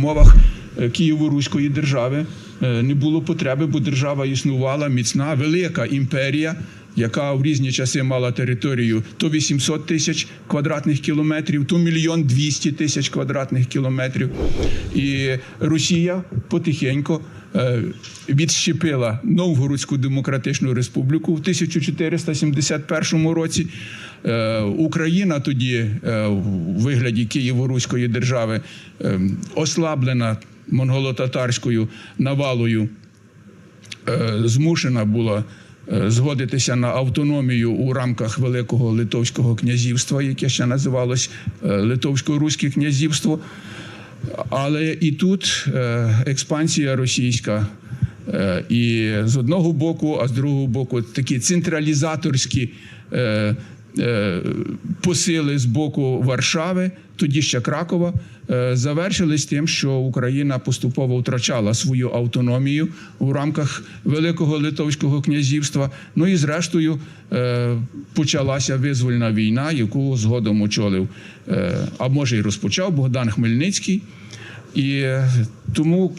умовах е, Києво-Руської держави е, не було потреби, бо держава існувала міцна, велика імперія, яка в різні часи мала територію то 800 тисяч квадратних кілометрів, то мільйон 200 тисяч квадратних кілометрів. І Росія потихеньку відщепила Новгородську демократичну республіку в 1471 році. Е, Україна тоді е, в вигляді Києво-Руської держави е, ослаблена монголо-татарською навалою е, змушена була е, згодитися на автономію у рамках Великого Литовського князівства, яке ще називалось е, Литовсько-Руське князівство. Але і тут е, експансія російська. е, І з одного боку, а з другого боку, такі централізаторські е, посили з боку Варшави, тоді ще Кракова, е, завершились тим, що Україна поступово втрачала свою автономію у рамках Великого Литовського князівства. Ну і зрештою е, почалася визвольна війна, яку згодом очолив, е, а може й розпочав Богдан Хмельницький. І е, тому,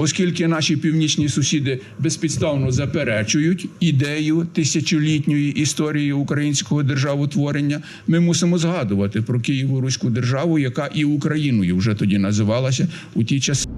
оскільки наші північні сусіди безпідставно заперечують ідею тисячолітньої історії українського державотворення, ми мусимо згадувати про Києву руську державу, яка і Україною вже тоді називалася у ті часи.